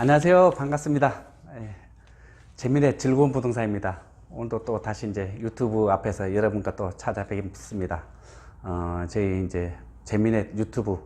안녕하세요. 반갑습니다. 예, 재미의 즐거운 부동산입니다. 오늘도 또 다시 이제 유튜브 앞에서 여러분과 또 찾아뵙습니다. 어, 저희 이제 재미의 유튜브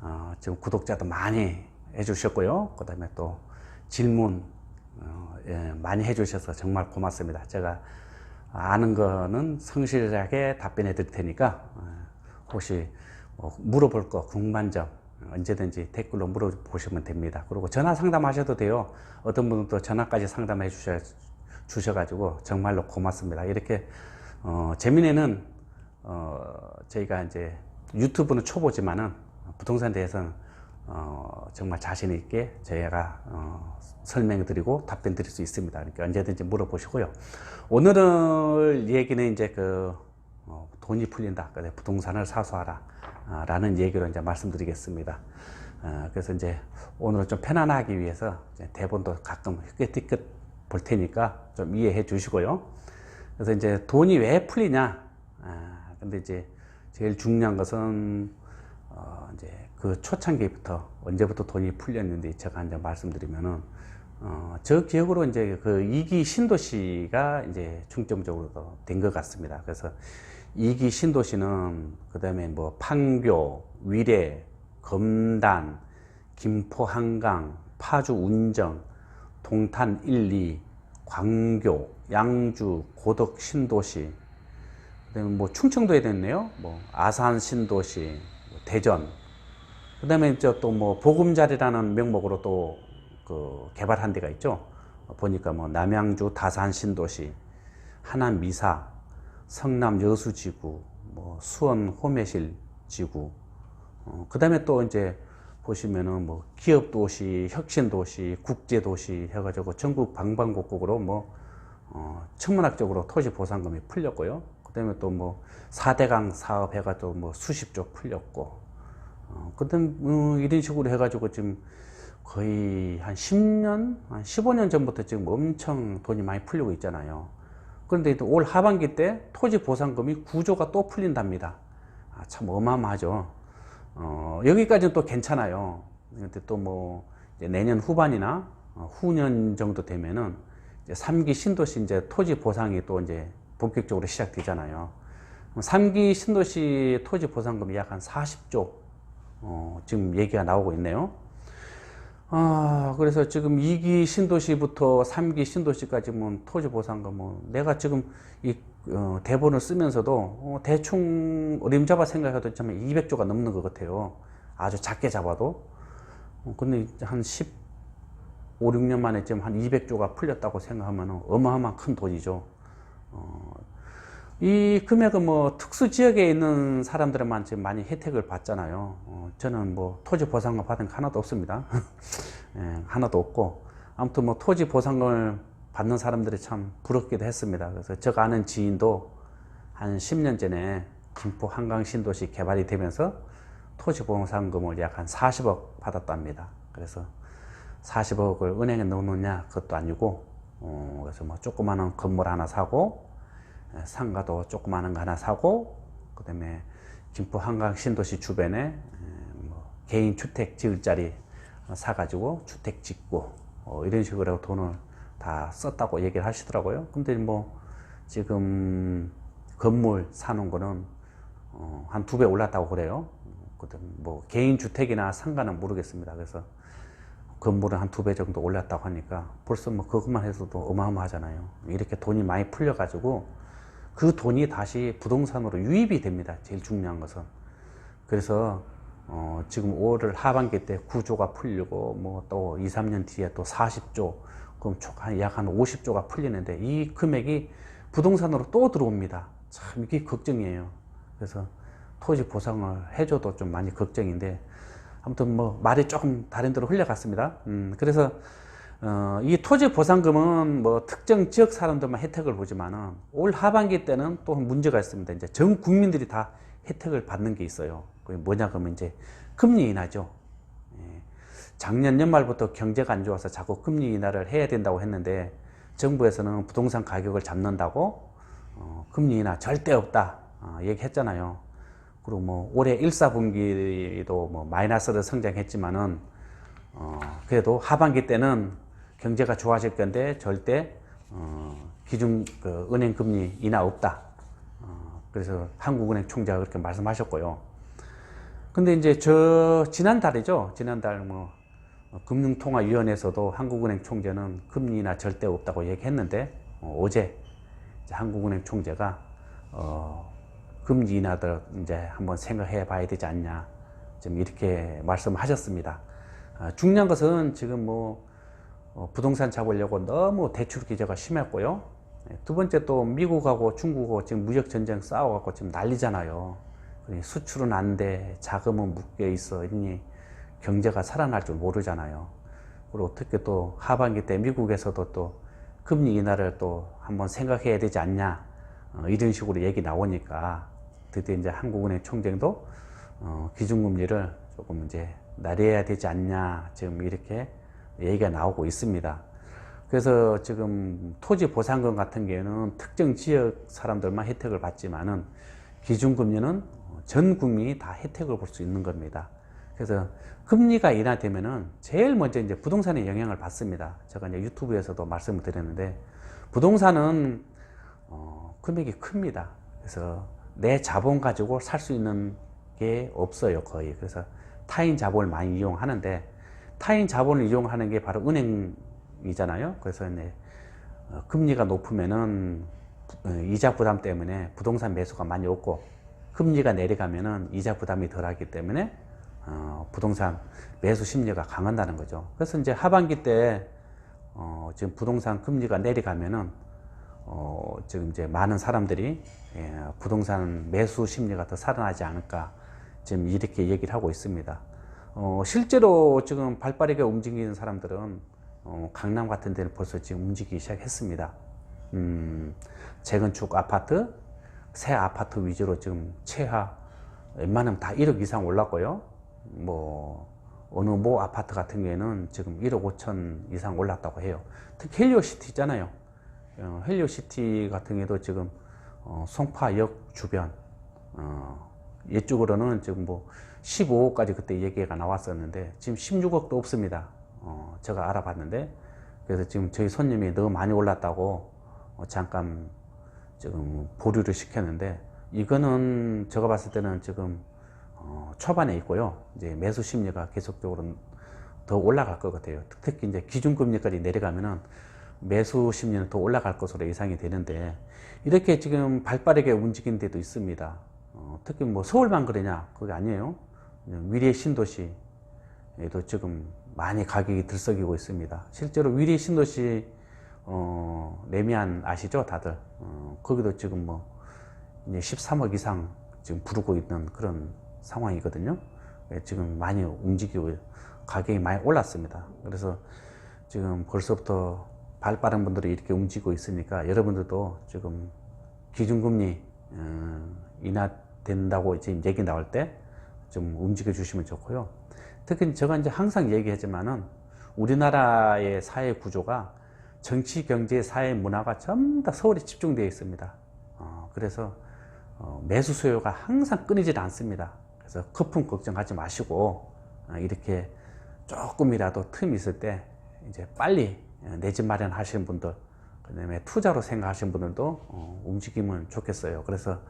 어, 지금 구독자도 많이 해주셨고요. 그 다음에 또 질문 어, 예, 많이 해주셔서 정말 고맙습니다. 제가 아는 거는 성실하게 답변해 드릴 테니까 어, 혹시 뭐 물어볼 거 궁금한 점 언제든지 댓글로 물어보시면 됩니다. 그리고 전화 상담하셔도 돼요. 어떤 분은 또 전화까지 상담해 주셔, 주셔가지고 정말로 고맙습니다. 이렇게, 어, 재민이는, 어, 저희가 이제 유튜브는 초보지만은 부동산에 대해서는, 어, 정말 자신 있게 저희가, 어, 설명해 드리고 답변 드릴 수 있습니다. 그러니까 언제든지 물어보시고요. 오늘은 얘기는 이제 그, 어, 돈이 풀린다. 부동산을 사수하라. 아, 라는 얘기로 이제 말씀드리겠습니다. 어, 그래서 이제 오늘은 좀 편안하기 위해서 대본도 가끔 휘끗휘끗 볼 테니까 좀 이해해 주시고요. 그래서 이제 돈이 왜 풀리냐? 아, 근데 이제 제일 중요한 것은 어, 이제 그 초창기부터 언제부터 돈이 풀렸는데 제가 이제 말씀드리면은 어, 저 기억으로 이제 그 이기 신도시가 이제 중점적으로 된 것 같습니다. 그래서 이기 신도시는 그 다음에 뭐 판교, 위례, 검단, 김포 한강, 파주 운정, 동탄 1, 2, 광교, 양주, 고덕 신도시, 그다음에 뭐 충청도에 됐네요. 뭐 아산 신도시, 뭐 대전. 그다음에 또뭐 보금자리라는 명목으로 또 그 개발한 데가 있죠. 보니까 뭐 남양주 다산 신도시, 하남 미사, 성남 여수 지구, 뭐 수원 호매실 지구, 어, 그 다음에 또 이제 보시면은 뭐 기업 도시, 혁신 도시, 국제 도시 해가지고 전국 방방곡곡으로 뭐, 어, 천문학적으로 토지 보상금이 풀렸고요. 그 다음에 또 뭐 4대강 사업 해가지고 뭐 수십 조 풀렸고, 어, 그 다음, 음, 이런 식으로 해가지고 지금 거의 한 10년, 한 15년 전부터 지금 엄청 돈이 많이 풀리고 있잖아요. 그런데 또올 하반기 때 토지 보상금이 9조가 또 풀린답니다. 아, 참 어마어마하죠. 어, 여기까지는 또 괜찮아요. 근데 또 뭐 내년 후반이나 어, 후년 정도 되면은 이제 3기 신도시 이제 토지 보상이 또 이제 본격적으로 시작되잖아요. 3기 신도시 토지 보상금이 약 한 40조 어, 지금 얘기가 나오고 있네요. 아, 그래서 지금 2기 신도시부터 3기 신도시까지면 토지 보상금은 내가 지금 이 어, 대본을 쓰면서도 어, 대충 어림잡아 생각해도 참 200조가 넘는 것 같아요. 아주 작게 잡아도. 어, 근데 한 10, 5, 6년 만에 지금 한 200조가 풀렸다고 생각하면 어마어마한 큰 돈이죠. 어, 이 금액은 뭐 특수 지역에 있는 사람들만 지금 많이 혜택을 받잖아요. 어, 저는 뭐 토지 보상금 받은 거 하나도 없습니다. 예, 하나도 없고 아무튼 뭐 토지 보상금을 받는 사람들이 참 부럽기도 했습니다. 그래서 제가 아는 지인도 한 10년 전에 김포 한강 신도시 개발이 되면서 토지 보상금을 약 한 40억 받았답니다. 그래서 40억을 은행에 넣느냐 그것도 아니고 어, 그래서 뭐 조그마한 건물 하나 사고 예, 상가도 조그마한 거 하나 사고 그 다음에 김포 한강 신도시 주변에 예, 뭐 개인 주택 지을 자리 사가지고 주택 짓고 어, 이런 식으로 돈을 다 썼다고 얘기를 하시더라고요. 근데 뭐 지금 건물 사는 거는 어, 한두 배 올랐다고 그래요. 뭐 개인 주택이나 상가는 모르겠습니다. 그래서 건물은 한 두 배 정도 올랐다고 하니까 벌써 뭐 그것만 해서도 어마어마하잖아요. 이렇게 돈이 많이 풀려가지고 그 돈이 다시 부동산으로 유입이 됩니다. 제일 중요한 것은. 그래서 어, 지금 5월 하반기 때 9조가 풀리고 뭐 또 2, 3년 뒤에 또 40조 그럼 약한 50조가 풀리는데 이 금액이 부동산으로 또 들어옵니다. 참 이게 걱정이에요. 그래서 토지 보상을 해줘도 좀 많이 걱정인데 아무튼 뭐 말이 조금 다른 데로 흘려갔습니다. 음, 그래서 어, 이 토지 보상금은 뭐 특정 지역 사람들만 혜택을 보지만은 올 하반기 때는 또 문제가 있습니다. 이제 전 국민들이 다 혜택을 받는 게 있어요. 그게 뭐냐 그러면 이제 금리 인하죠. 예. 작년 연말부터 경제가 안 좋아서 자꾸 금리 인하를 해야 된다고 했는데 정부에서는 부동산 가격을 잡는다고 어, 금리 인하 절대 없다 어, 얘기했잖아요. 그리고 뭐 올해 1, 4분기도 뭐 마이너스로 성장했지만은 어, 그래도 하반기 때는 경제가 좋아질 건데 절대 어, 기준 그 은행 금리 인하 없다. 어, 그래서 한국은행 총재가 그렇게 말씀하셨고요. 근데 이제 저 지난달이죠. 지난달 뭐 어, 금융통화위원회에서도 한국은행 총재는 금리 인하 절대 없다고 얘기했는데 어, 어제 한국은행 총재가 어, 금리 인하들 이제 한번 생각해 봐야 되지 않냐. 좀 이렇게 말씀하셨습니다. 아, 중요한 것은 지금 뭐 어, 부동산 잡으려고 너무 대출 규제가 심했고요. 네, 두 번째 또 미국하고 중국하고 지금 무역 전쟁 싸워갖고 지금 난리잖아요. 수출은 안 돼, 자금은 묶여 있어, 이니 경제가 살아날 줄 모르잖아요. 그리고 특히 또 하반기 때 미국에서도 또 금리 인하를 또 한번 생각해야 되지 않냐 어, 이런 식으로 얘기 나오니까 드디어 이제 한국은행 총재도 어, 기준금리를 조금 이제 낮춰야 되지 않냐 지금 이렇게 얘기가 나오고 있습니다. 그래서 지금 토지 보상금 같은 경우는 특정 지역 사람들만 혜택을 받지만은 기준금리는 전 국민이 다 혜택을 볼 수 있는 겁니다. 그래서 금리가 인하되면은 제일 먼저 이제 부동산에 영향을 받습니다. 제가 이제 유튜브에서도 말씀을 드렸는데 부동산은 어, 금액이 큽니다. 그래서 내 자본 가지고 살 수 있는 게 없어요 거의. 그래서 타인 자본을 많이 이용하는데 타인 자본을 이용하는 게 바로 은행이잖아요. 그래서 이제 어, 금리가 높으면은 어, 이자 부담 때문에 부동산 매수가 많이 없고 금리가 내려가면은 이자 부담이 덜하기 때문에 어, 부동산 매수 심리가 강한다는 거죠. 그래서 이제 하반기 때 어, 지금 부동산 금리가 내려가면은 어, 지금 이제 많은 사람들이 예, 부동산 매수 심리가 더 살아나지 않을까 지금 이렇게 얘기를 하고 있습니다. 어, 실제로 지금 발 빠르게 움직이는 사람들은 어, 강남 같은 데는 벌써 지금 움직이기 시작했습니다. 음, 재건축 아파트, 새 아파트 위주로 지금 최하 웬만하면 다 1억 이상 올랐고요. 뭐 어느 모 아파트 같은 경우에는 지금 1억 5천 이상 올랐다고 해요. 특히 헬리오시티 있잖아요. 어, 헬리오시티 같은 경우도 지금 어, 송파역 주변 어, 이쪽으로는 지금 뭐 15억까지 그때 얘기가 나왔었는데 지금 16억도 없습니다. 어, 제가 알아봤는데 그래서 지금 저희 손님이 너무 많이 올랐다고 어, 잠깐 지금 보류를 시켰는데 이거는 제가 봤을 때는 지금 어, 초반에 있고요. 이제 매수 심리가 계속적으로 더 올라갈 것 같아요. 특히 이제 기준금리까지 내려가면은 매수 심리는 더 올라갈 것으로 예상이 되는데 이렇게 지금 발빠르게 움직이는 데도 있습니다. 어, 특히 뭐 서울만 그러냐? 그게 아니에요. 위례 신도시에도 지금 많이 가격이 들썩이고 있습니다. 실제로 위례 신도시 어, 레미안 아시죠? 다들. 어, 거기도 지금 뭐 이제 13억 이상 지금 부르고 있는 그런 상황이거든요. 예, 지금 많이 움직이고 가격이 많이 올랐습니다. 그래서 지금 벌써부터 발 빠른 분들이 이렇게 움직이고 있으니까 여러분들도 지금 기준금리 어, 인하된다고 지금 얘기 나올 때 좀 움직여 주시면 좋고요. 특히 제가 이제 항상 얘기하지만은 우리나라의 사회 구조가 정치, 경제, 사회, 문화가 전부 다 서울에 집중되어 있습니다. 어, 그래서 어, 매수 수요가 항상 끊이질 않습니다. 그래서 거품 걱정하지 마시고 어, 이렇게 조금이라도 틈이 있을 때 이제 빨리 내 집 마련하시는 분들, 그다음에 투자로 생각하시는 분들도 어, 움직이면 좋겠어요. 그래서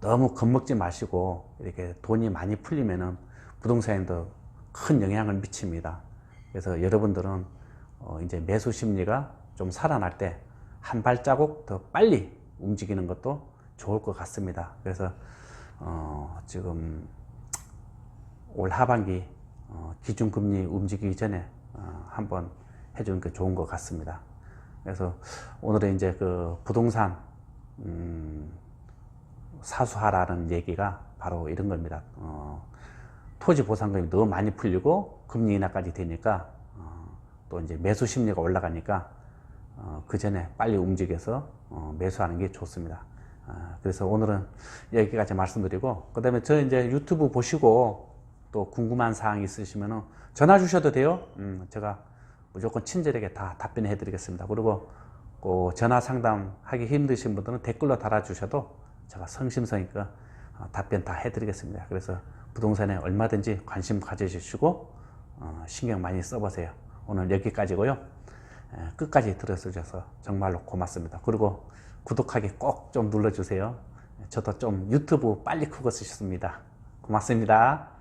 너무 겁먹지 마시고 이렇게 돈이 많이 풀리면은 부동산에도 큰 영향을 미칩니다. 그래서 여러분들은 어, 이제 매수 심리가 좀 살아날 때 한 발자국 더 빨리 움직이는 것도 좋을 것 같습니다. 그래서 어, 지금 올 하반기 어, 기준금리 움직이기 전에 어, 한번 해주는 게 좋은 것 같습니다. 그래서 오늘은 이제 그 부동산 음, 사수하라는 얘기가 바로 이런 겁니다. 어, 토지 보상금이 너무 많이 풀리고 금리 인하까지 되니까 어, 또 이제 매수 심리가 올라가니까 어, 그 전에 빨리 움직여서 어, 매수하는 게 좋습니다. 아, 그래서 오늘은 여기까지 말씀드리고 그 다음에 저 이제 유튜브 보시고 또 궁금한 사항 있으시면 전화 주셔도 돼요. 음, 제가 무조건 친절하게 다 답변해 드리겠습니다. 그리고 그 전화 상담하기 힘드신 분들은 댓글로 달아주셔도 제가 성심성의껏 어, 답변 다 해드리겠습니다. 그래서 부동산에 얼마든지 관심 가져주시고 어, 신경 많이 써보세요. 오늘 여기까지고요. 에, 끝까지 들어주셔서 정말로 고맙습니다. 그리고 구독하기 꼭 좀 눌러주세요. 저도 좀 유튜브 빨리 크고 싶습니다. 고맙습니다.